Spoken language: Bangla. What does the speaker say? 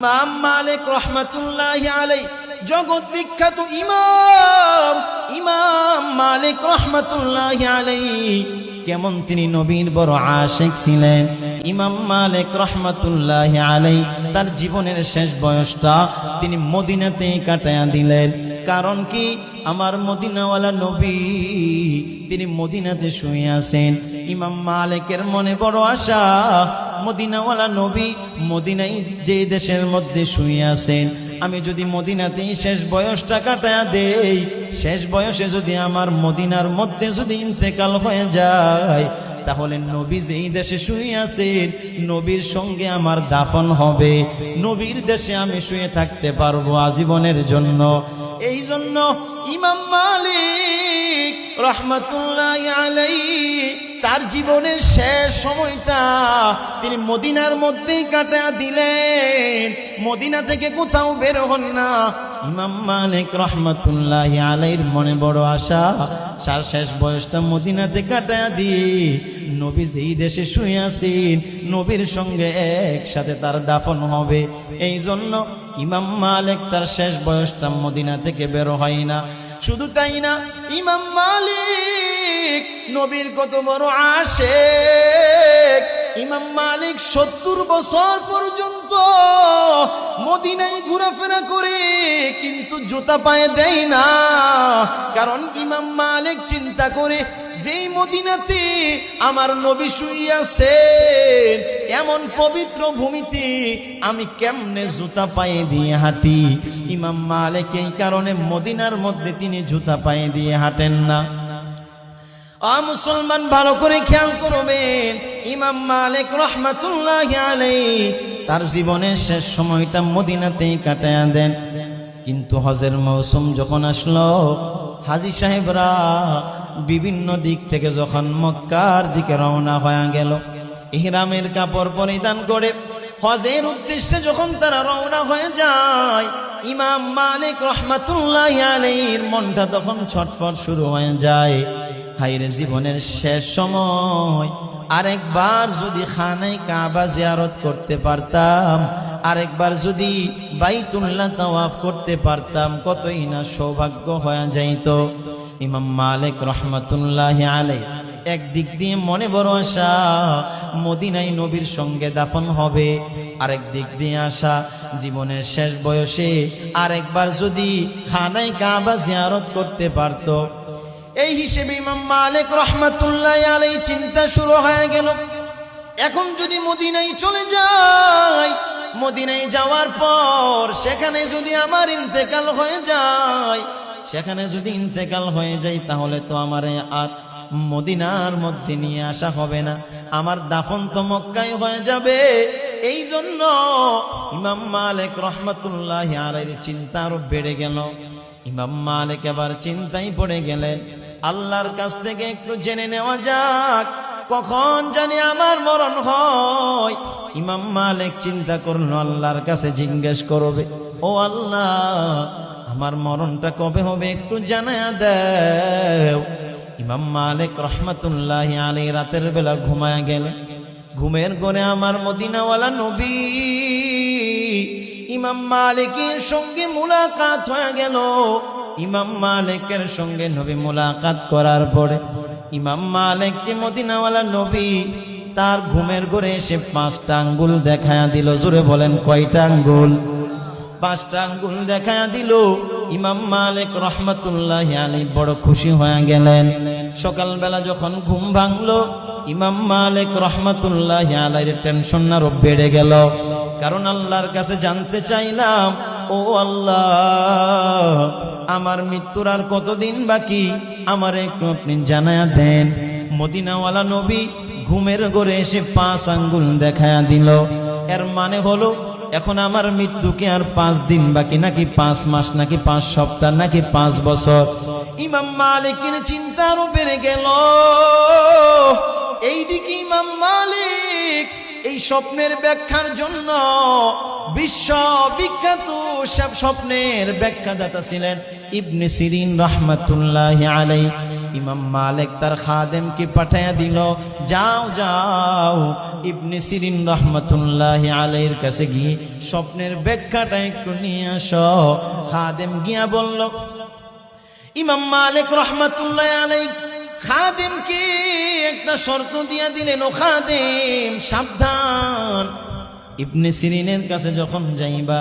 ইমাম মালিক রহমাতুল্লাহ আলাই জগৎ বিখ্যাত ইমাম ইমাম মালিক রহমাতুল্লাহ আলাই কেমন তিনি নবীর বড় আশেক ছিলেন। ইমাম মালিক রহমাতুল্লাহ আলাই তার জীবনের শেষ বয়সটা তিনি মদিনাতে কাটায়া দিলেন। কারণ কি? আমার মদিনাওয়ালা নবী তিনি মদিনাতে শুয়ে আছেন। ইমাম মালিকের মনে বড় আশা মদিনাওয়ালা নবী মদিনাই যে দেশের মধ্যে শুয়ে আছেন। আমি যদি মদিনাতেই শেষ বয়সটা কাটায়া দেই, শেষ বয়সে যদি আমার মদিনার মধ্যে যদি ইন্তেকাল হয়ে যায়, তাহলে নবী যেই দেশে শুয়ে আছেন, নবীর সঙ্গে আমার দাফন হবে। নবীর দেশে আমি শুয়ে থাকতে পারব আজীবনের জন্য। এই জন্য ইমাম মালিক রহমতুল্লাহ আলাই তার জীবনের শেষ সময়টা তিনি মদিনার মধ্যেই কাটা দিলেন। মদিনা থেকে কোথাও বের হন না। ইমাম মালিক রহমতুল্লাহ আলাইর মনে বড় আশা, সার শেষ বয়সটা মদিনাতে কাটা দিয়ে নবী যেই দেশে শুয়ে নবীর সঙ্গে একসাথে তার দাফন হবে। এই জন্য ইমাম মালিক তার শেষ বয়সটা মদিনা থেকে বের হয় না। শুধু তাই না, ইমাম মালিক, নবীর কত বড় আসে ইমাম মালিক সত্তর বছর পর্যন্ত মদিনায় ঘোরাফেরা করে, কিন্তু জুতা পায়ে দেয় না। কারণ ইমাম মালিক চিন্তা করে যেই মদিনাতে আমার নবী শুইয়াছেন, এমন পবিত্র ভূমিতে আমি কেমনে জুতা পায়ে দিয়ে হাঁটি? ইমাম মালিক এই কারণে মদিনার মধ্যে তিনি জুতা পায়ে দিয়ে হাঁটেন না। মুসলমান, ভালো করে খেয়াল করবেন, ইমাম মালিক রহমাতুল্লাহ আলাই তার জীবনের শেষ সময়টা মদিনাতেই কাটায়া দেন। কিন্তু হজের মৌসুম যখন আসলো, হাজি সাহেবরা বিভিন্ন দিক থেকে যখন মক্কার দিকে রওনা হয়ে গেল, ইহরামের কাপড় পরিধান করে হজের উদ্দেশ্যে যখন তারা রওনা হয়ে যায়, ইমাম মালিক রহমাতুল্লাহ আলাইহির মনটা তখন ছটফট শুরু হয়ে যায়। হাইরে জীবনের শেষ সময়, আরেকবার যদি খানাই কাবা জিয়ারত করতে পারতাম, আরেকবার যদি বাইতুল্লাহ তাওয়াফ করতে পারতাম, কতই না সৌভাগ্য হয়ে যাইত। ইমাম মালিক রহমাতুল্লাহ আলাই একদিক দিয়ে মনে বড় আশা মদিনাই নবীর সঙ্গে দাফন হবে। আরেক দিক দিয়ে আসা জীবনের শেষ বয়সে আরেকবার যদি খানাই কাবা জিয়ারত করতে পারতো। এই হিসেবে ইমাম মালিক রহমাতুল্লাহ আলাই চিন্তা শুরু হয়ে গেল। এখন যদি মদিনায় চলে যাই মদিনায় যাওয়ার পর সেখানে যদি আমার ইন্তেকাল হয়ে যায়, সেখানে যদি ইন্তেকাল হয়ে যায়, তাহলে তো আমার আর মদিনার মধ্যে নিয়ে আসা হবে না। আমার দাফন তো মক্কায় হয়ে যাবে। এই জন্য ইমাম মালিক রহমতুল্লাহ আলাইয়ের চিন্তা আরও বেড়ে গেল। ইমাম মালিক এবার চিন্তায় পড়ে গেলেন, আল্লাহর কাছ থেকে একটু জেনে নেওয়া যাক কখন জানি আমার মরণ হয়। ইমাম মালিক চিন্তা করল, আল্লাহর কাছে জিজ্ঞেস করবে, ও আল্লাহ, আমার মরণটা কবে হবে একটু জানা দেও। ইমাম মালিক রহমতুল্লাহ আলী রাতের বেলা ঘুমায়া গেলে। ঘুমের ঘরে আমার মদিনাওয়ালা নবী, ইমাম মালিকের সঙ্গে মুলাকাত হয়ে গেল। ইমাম মালিকের সঙ্গে নবী মুলাকাত করার পরে ইমাম মালিককে মদিনাওয়ালা নবী, তার ঘুমের ঘরে এসে পাঁচটা আঙ্গুল দেখায়া দিল। জোরে বলেন, কয়টা আঙ্গুল? পাঁচটা আঙ্গুল দেখায়া দিল। ইমাম মালিক রহমতুল্লাহ আলী বড় খুশি হয়ে গেলেন। সকালবেলা যখন ঘুম ভাঙলো, ইমাম মালিক রহমতুল্লাহ আলাইয়ের টেনশন আরও বেড়ে গেল। কারণ আল্লাহর কাছে জানতে চাইলাম, ও আল্লাহ, আমার মৃত্যুর আর কতদিন বাকি? আমার একটু আপনি জানায়া দেন। মদিনাওয়ালা নবী ঘুমের ঘরে এসে পাঁচ আঙ্গুল দেখায়া দিল। এর মানে হলো, এখন আমার মৃত্যুকে আর পাঁচ দিন বাকি নাকি পাঁচ মাস, নাকি পাঁচ সপ্তাহ, নাকি পাঁচ বছর। ইমাম মালিকের চিন্তারও বেড়ে গেল। স্বপ্নের ব্যাখ্যার জন্য বিশ্ব বিখ্যাত সব স্বপ্নের ব্যাখ্যাদাতা ছিলেন ইবনে সিরিন রহমাতুল্লাহ আলাই ইমাম মালিক তার খাদেমকে পাঠাইয়া দিল, যাও যাও ইবনে সিরিন রহমতুল্লাহ আলাইহির কাছে গিয়ে স্বপ্নের ব্যাখ্যাটা একটু নিয়ে আসো। খাদেম গিয়া বলল, ইমাম মালিক রহমতুল্লাহ আলাই খাদেমকে একটা শর্ত দিয়া দিলেন ও খাদেম সাবধান। ইবনে সিরিনের কাছে যখন যাইবা